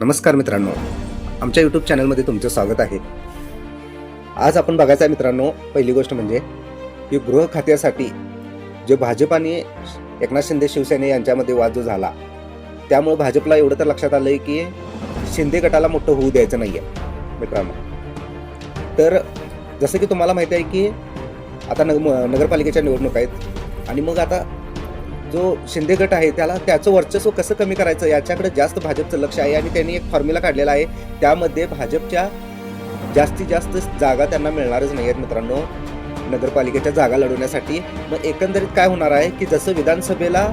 नमस्कार मित्रांनो. आमच्या यूट्यूब चॅनलमध्ये तुमचं स्वागत आहे. आज आपण बघायचं आहे मित्रांनो पहिली गोष्ट म्हणजे की गृह खात्यासाठी जे भाजप आणि एकनाथ शिंदे शिवसेने यांच्यामध्ये वाद जो झाला त्यामुळे भाजपला एवढं तर लक्षात आलं आहे की शिंदे गटाला मोठं होऊ द्यायचं नाही आहे मित्रांनो. तर जसं की तुम्हाला माहिती आहे की आता नग म- नगरपालिकेच्या निवडणूक आहेत आणि मग आता जो शिंदे गट आहे त्याला त्याचं वर्चस्व कसं कमी करायचं याच्याकडे जास्त भाजपचं लक्ष आहे आणि त्यांनी एक फॉर्म्युला काढलेला आहे. त्यामध्ये भाजपच्या जास्तीत जास्त जागा त्यांना मिळणारच नाही आहेत मित्रांनो. नगरपालिकेच्या जागा लढवण्यासाठी. मग एकंदरीत काय होणार आहे की जसं विधानसभेला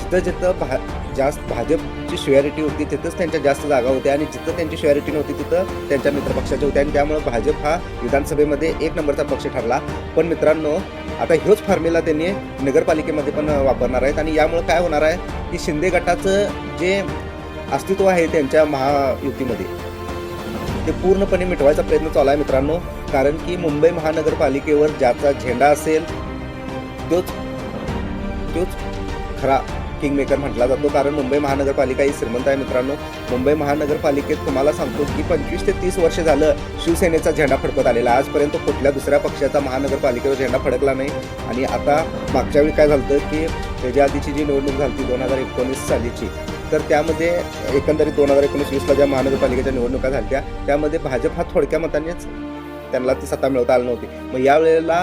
जिथं जिथं भा जास्त भाजपची शुअरिटी होती तिथंच त्यांच्या जास्त जागा होत्या आणि जिथं त्यांची शुअरिटी नव्हती तिथं त्यांच्या मित्रपक्षाच्या होत्या आणि त्यामुळे भाजप हा विधानसभेमध्ये एक नंबरचा पक्ष ठरला. पण मित्रांनो आता ह्योच फॉर्म्युला त्यांनी नगरपालिकेमध्ये पण वापरणार आहेत आणि यामुळे काय होणार आहे की शिंदे गटाचं जे अस्तित्व आहे त्यांच्या महायुतीमध्ये ते पूर्णपणे मिटवायचा प्रयत्न चालू आहे मित्रांनो. कारण की मुंबई महानगरपालिकेवर ज्याचा झेंडा असेल तोच तोच खरा किंगमेकर म्हटला जातो. कारण मुंबई महानगरपालिका ही श्रीमंत आहे मित्रांनो. मुंबई महानगरपालिकेत तुम्हाला सांगतो की पंचवीस ते तीस वर्ष झालं शिवसेनेचा झेंडा फडकत आलेला आजपर्यंत कुठल्या दुसऱ्या पक्षाचा महानगरपालिकेवर झेंडा फडकला नाही. आणि आता मागच्या वेळी काय झालं की त्याच्या आधीची जी निवडणूक झाली दोन हजार एकोणीस सालीची तर त्यामध्ये एकंदरीत दोन हजार एकोणीस वीसला ज्या महानगरपालिकेच्या निवडणुका झाल्या त्यामध्ये भाजप हा थोडक्या मतानेच त्यांना ती सत्ता मिळवता आली नव्हती. मग यावेळेला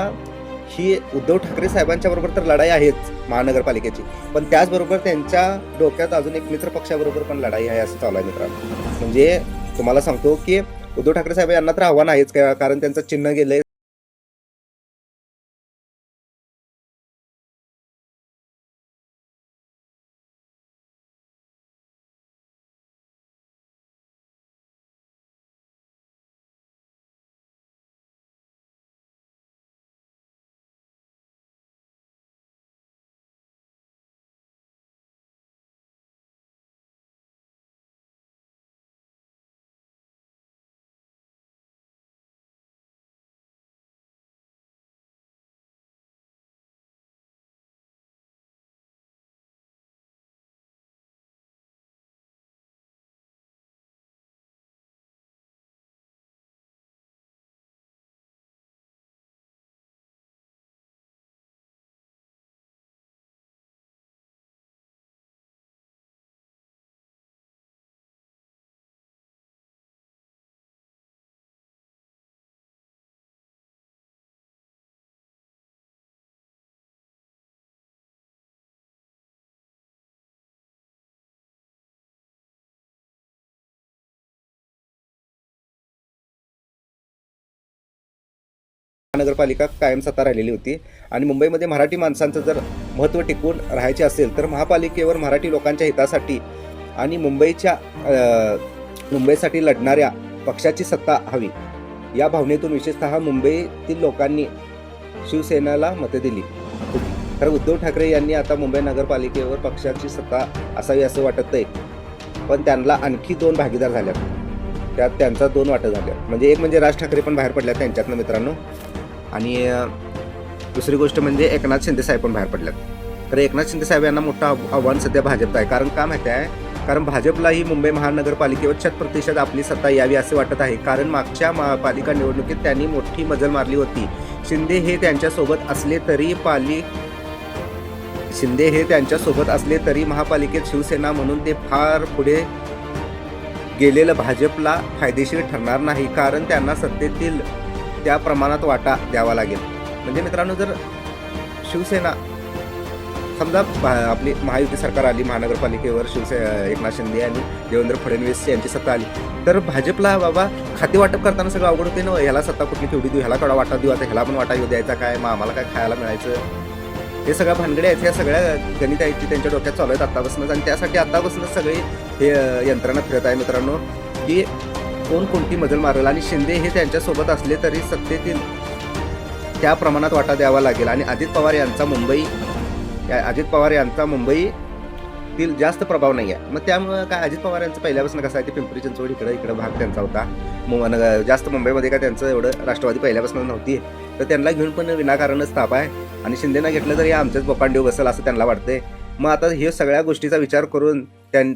ही उद्धव ठाकरे साहेबांच्या बरोबर तर लढाई आहेच महानगरपालिकेची. पण त्याचबरोबर त्यांच्या डोक्यात अजून एक मित्र पक्षाबरोबर पण लढाई आहे असं चालू आहे मित्रांनो. म्हणजे तुम्हाला सांगतो की उद्धव ठाकरे साहेब यांना तर आव्हान आहेच कारण त्यांचं चिन्ह गेलंय महानगरपालिका कायम सत्ता राहिलेली होती. आणि मुंबईमध्ये मराठी माणसांचं जर महत्त्व टिकून राहायचे असेल तर महापालिकेवर मराठी लोकांच्या हितासाठी आणि मुंबईच्या मुंबईसाठी लढणाऱ्या पक्षाची सत्ता हवी. या भावनेतून विशेषतः मुंबईतील लोकांनी शिवसेनेला मते दिली. होती तर उद्धव ठाकरे यांनी आता मुंबई नगरपालिकेवर पक्षाची सत्ता असावी असं वाटत आहे पण त्यांना आणखी दोन भागीदार झाल्या त्यात त्यांचा दोन वाटा झाल्या म्हणजे एक म्हणजे राज ठाकरे पण बाहेर पडल्या त्यांच्यातनं मित्रांनो. आणि दुसरी गोष्ट म्हणजे एकनाथ शिंदे साहेब पण बाहेर पडल्यात तर एकनाथ शिंदे साहेब यांना मोठं आव- आव्हान सध्या भाजपचं आहे. कारण का माहिती आहे? कारण भाजपलाही मुंबई महानगरपालिकेवर शत प्रतिशत आपली सत्ता यावी असे वाटत आहे. कारण मागच्या महापालिका निवडणुकीत त्यांनी मोठी मजल मारली होती. शिंदे हे त्यांच्यासोबत असले तरी पाली शिंदे हे त्यांच्यासोबत असले तरी महापालिकेत शिवसेना म्हणून ते फार पुढे गेलेलं भाजपला फायदेशीर ठरणार नाही. कारण त्यांना सत्तेतील त्या प्रमाणात वाटा द्यावा लागेल. म्हणजे मित्रांनो जर शिवसेना समजा भा- आपली महायुती सरकार आली महानगरपालिकेवर शिवसे एकनाथ शिंदे आणि देवेंद्र फडणवीस यांची सत्ता आली तर भाजपला बाबा खाते वाटप करताना सगळं अवघड होते ना हो? ह्याला सत्ता कुठली ठेवली देऊ? ह्याला थोडा वाटा देऊ? आता ह्याला पण वाटा येऊ द्यायचा काय? मग आम्हाला काय खायला मिळायचं? हे सगळ्या भानगड्या आहेत ह्या सगळ्या गणित आहेत ती त्यांच्या डोक्यात चालू आहेत आत्तापासूनच आणि त्यासाठी आत्तापासूनच सगळी हे यंत्रणा फिरत आहे मित्रांनो की कोण कोणती मजल मारेल? आणि शिंदे हे त्यांच्यासोबत असले तरी सत्तेतील त्या प्रमाणात वाटा द्यावा लागेल. आणि अजित पवार यांचा मुंबई या- अजित पवार यांचा मुंबईतील जास्त प्रभाव नाही आहे. मग त्यामुळं काय अजित पवार यांचं पहिल्यापासून कसं आहे? ते पिंपरी चिंचवड इकडं इकडं भाग त्यांचा होता. मु- जास्त मुंबईमध्ये काय त्यांचं एवढं राष्ट्रवादी पहिल्यापासून नव्हती. तर त्यांना घेऊन पण विनाकारणच ताप आहे. आणि शिंदेना घेतलं तर हे आमच्याच बोपांडीव बसेल असं त्यांना वाटतंय. मग आता हे सगळ्या गोष्टीचा विचार करून त्यां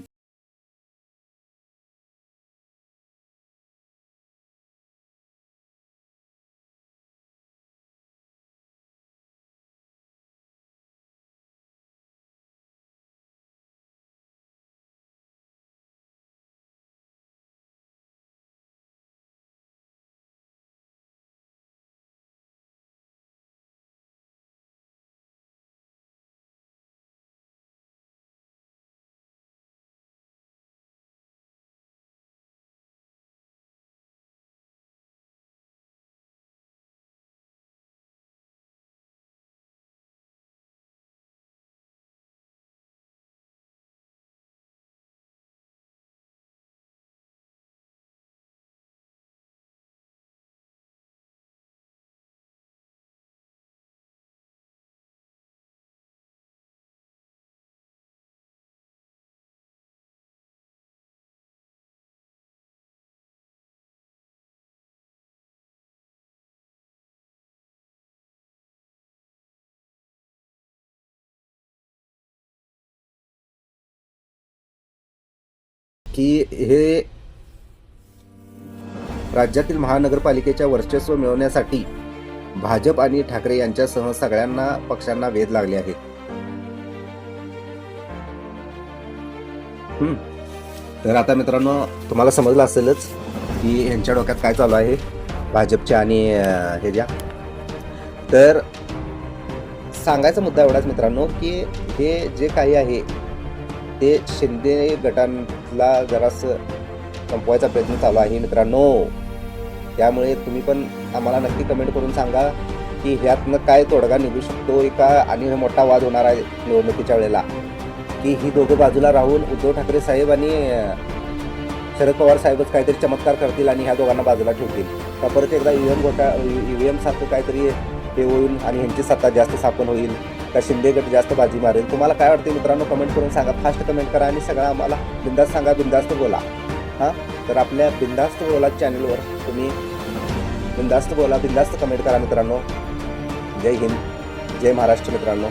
की हे राज्यातील महानगरपालिकेच्या वर्चस्व मिळवण्यासाठी भाजप आणि ठाकरे यांच्यासह सगळ्यांना पक्षांना वेध लागले आहेत तर आता मित्रांनो तुम्हाला समजलं असेलच की यांच्या डोक्यात काय चालू आहे भाजपच्या आणि हे ज्या. तर सांगायचा मुद्दा एवढाच मित्रांनो की हे जे काही आहे ते शिंदे गटांना जरासं संपवायचा प्रयत्न चालू आहे मित्रांनो. त्यामुळे तुम्ही पण आम्हाला नक्की कमेंट करून सांगा की ह्यातनं काय तोडगा निघू शकतो का आणि मोठा वाद होणार आहे निवडणुकीच्या वेळेला. की ही दोघं बाजूला राहून उद्धव ठाकरे साहेब आणि शरद पवार साहेबच काहीतरी चमत्कार करतील आणि ह्या दोघांना बाजूला ठेवतील. का परत एकदा व्ही एम घोटा ईव्हीएम सारखं काहीतरी हे होईल आणि ह्यांची सत्ता जास्त स्थापन होईल. का शिंदे गट जास्त बाजी मारेल? तुम्हाला काय वाटते मित्रांनो? कमेंट करून सांगा. फास्ट कमेंट करा आणि सगळं आम्हाला बिंदास्त सांगा. बिंदास्त बोला. हां? तर आपल्या बिंदास्त बोला चॅनलवर तुम्ही बिंदास्त बोला. बिंदास्त कमेंट करा मित्रांनो. जय हिंद. जय महाराष्ट्र मित्रांनो.